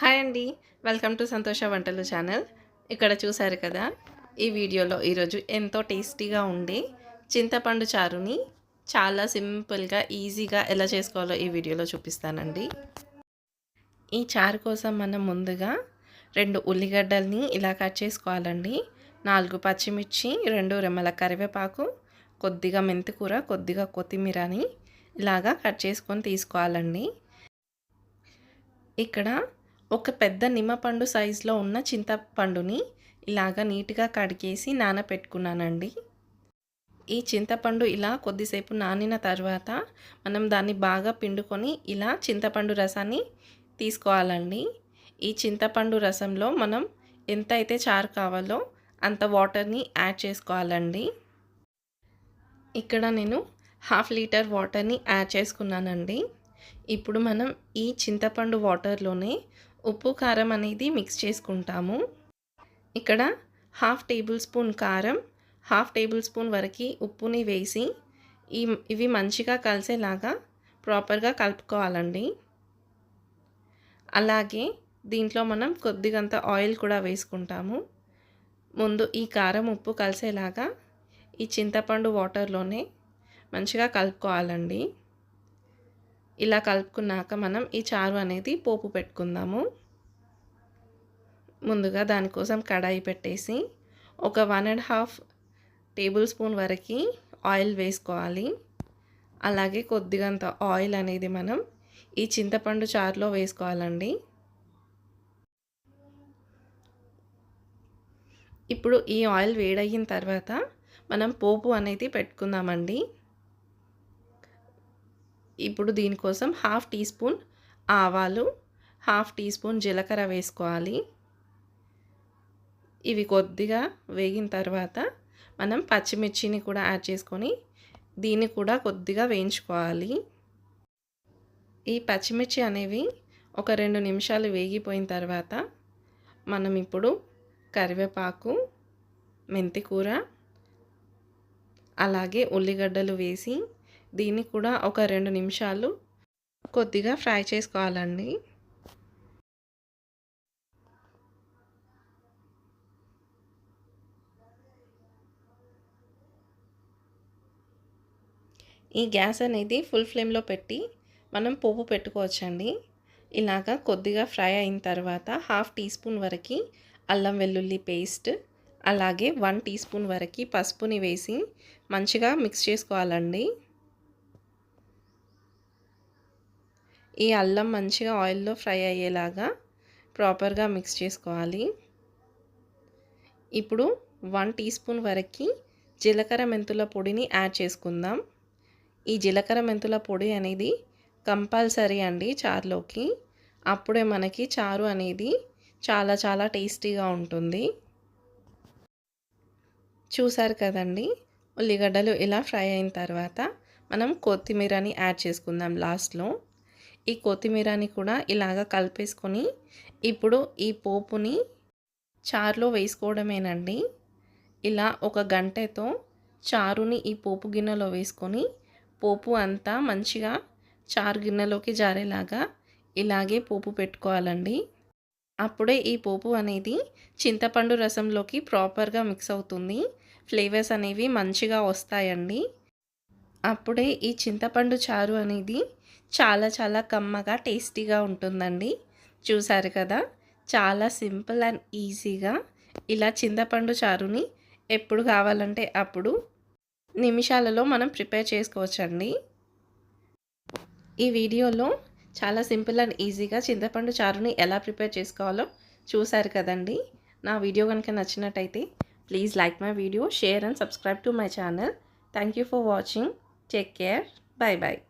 Hi అండి. Welcome to సంతోష వంటలు ఛానల్. ఇక్కడ చూసారు కదా ఈ వీడియోలో ఈరోజు ఎంతో టేస్టీగా ఉండే చింతపండు చారుని చాలా సింపుల్గా ఈజీగా ఎలా చేసుకోవాలో ఈ వీడియోలో చూపిస్తానండి. ఈ చారు కోసం మనం ముందుగా రెండు ఉల్లిగడ్డల్ని ఇలా కట్ చేసుకోవాలండి. నాలుగు పచ్చిమిర్చి రెండు రెమ్మల కరివేపాకు కొద్దిగా మెంతికూర కొద్దిగా కొత్తిమీరని ఇలాగా కట్ చేసుకొని తీసుకోవాలండి. ఇక్కడ ఒక పెద్ద నిమ్మపండు సైజులో ఉన్న చింతపండుని ఇలాగ నీట్గా కడిగేసి నానపెట్టుకున్నానండి. ఈ చింతపండు ఇలా కొద్దిసేపు నానిన తర్వాత మనం దాన్ని బాగా పిండుకొని ఇలా చింతపండు రసాన్ని తీసుకోవాలండి. ఈ చింతపండు రసంలో మనం ఎంత అయితే చారు కావాలో అంత వాటర్ని యాడ్ చేసుకోవాలండి. ఇక్కడ నేను హాఫ్ లీటర్ వాటర్ని యాడ్ చేసుకున్నానండి. ఇప్పుడు మనం ఈ చింతపండు వాటర్లోనే ఉప్పు కారం అనేది మిక్స్ చేసుకుంటాము. ఇక్కడ హాఫ్ టేబుల్ స్పూన్ కారం హాఫ్ టేబుల్ స్పూన్ వరకు ఉప్పుని వేసి ఈ ఇవి మంచిగా కలిసేలాగా ప్రాపర్గా కలుపుకోవాలండి. అలాగే దీంట్లో మనం కొద్దిగంత ఆయిల్ కూడా వేసుకుంటాము. ముందు ఈ కారం ఉప్పు కలిసేలాగా ఈ చింతపండు వాటర్లోనే మంచిగా కలుపుకోవాలండి. ఇలా కలుపుకున్నాక మనం ఈ చారు అనేది పోపు పెట్టుకుందాము. ముందుగా దానికోసం కడాయి పెట్టేసి ఒక one and half tablespoon వరకు ఆయిల్ వేసుకోవాలి. అలాగే కొద్దిగంత ఆయిల్ అనేది మనం ఈ చింతపండు చారులో వేసుకోవాలండి. ఇప్పుడు ఈ ఆయిల్ వేడయిన తర్వాత మనం పోపు అనేది పెట్టుకుందామండి. ఇప్పుడు దీనికోసం హాఫ్ టీ స్పూన్ ఆవాలు హాఫ్ టీ స్పూన్ జీలకర్ర వేసుకోవాలి. ఇవి కొద్దిగా వేగిన తర్వాత మనం పచ్చిమిర్చిని కూడా యాడ్ చేసుకొని దీన్ని కూడా కొద్దిగా వేయించుకోవాలి. ఈ పచ్చిమిర్చి అనేవి ఒక రెండు నిమిషాలు వేగిపోయిన తర్వాత మనం ఇప్పుడు కరివేపాకు మెంతికూర అలాగే ఉల్లిగడ్డలు వేసి దీన్ని కూడా ఒక రెండు నిమిషాలు కొద్దిగా ఫ్రై చేసుకోవాలండి. ఈ గ్యాస్ అనేది ఫుల్ ఫ్లేమ్లో పెట్టి మనం పోపు పెట్టుకోవచ్చండి. ఇలాగా కొద్దిగా ఫ్రై అయిన తర్వాత హాఫ్ టీ స్పూన్ వరకు అల్లం వెల్లుల్లి పేస్ట్ అలాగే వన్ టీ స్పూన్ వరకు పసుపుని వేసి మంచిగా మిక్స్ చేసుకోవాలండి. ఈ అల్లం మంచిగా ఆయిల్లో ఫ్రై అయ్యేలాగా ప్రాపర్గా మిక్స్ చేసుకోవాలి. ఇప్పుడు వన్ టీ స్పూన్ వరకు జీలకర్ర మెంతుల పొడిని యాడ్ చేసుకుందాం. ఈ జీలకర్ర మెంతుల పొడి అనేది కంపల్సరీ అండి చారులోకి. అప్పుడే మనకి చారు అనేది చాలా చాలా టేస్టీగా ఉంటుంది. చూసారు కదండి? ఉల్లిగడ్డలు ఇలా ఫ్రై అయిన తర్వాత మనం కొత్తిమీరని యాడ్ చేసుకుందాం లాస్ట్లో. ఈ కొత్తిమీరని కూడా ఇలాగ కలిపేసుకొని ఇప్పుడు ఈ పోపుని చారులో వేసుకోవడమేనండి. ఇలా ఒక గంటతో చారుని ఈ పోపు గిన్నెలో వేసుకొని పోపు అంతా మంచిగా చారు గిన్నెలోకి జారేలాగా ఇలాగే పోపు పెట్టుకోవాలండి. అప్పుడే ఈ పోపు అనేది చింతపండు రసంలోకి ప్రాపర్గా మిక్స్ అవుతుంది. ఫ్లేవర్స్ అనేవి మంచిగా వస్తాయండి. అప్పుడే ఈ చింతపండు చారు అనేది చాలా చాలా కమ్మగా టేస్టీగా ఉంటుందండి. చూసారు కదా? చాలా సింపుల్ అండ్ ఈజీగా ఇలా చింతపండు చారుని ఎప్పుడు కావాలంటే అప్పుడు నిమిషాలలో మనం ప్రిపేర్ చేసుకోవచ్చండి. ఈ వీడియోలో చాలా సింపుల్ అండ్ ఈజీగా చింతపండు చారుని ఎలా ప్రిపేర్ చేసుకోవాలో చూసారు కదండి. నా వీడియో కనుక నచ్చినట్టయితే please like my video share and subscribe to my channel. Thank you for watching. Take care. Bye bye.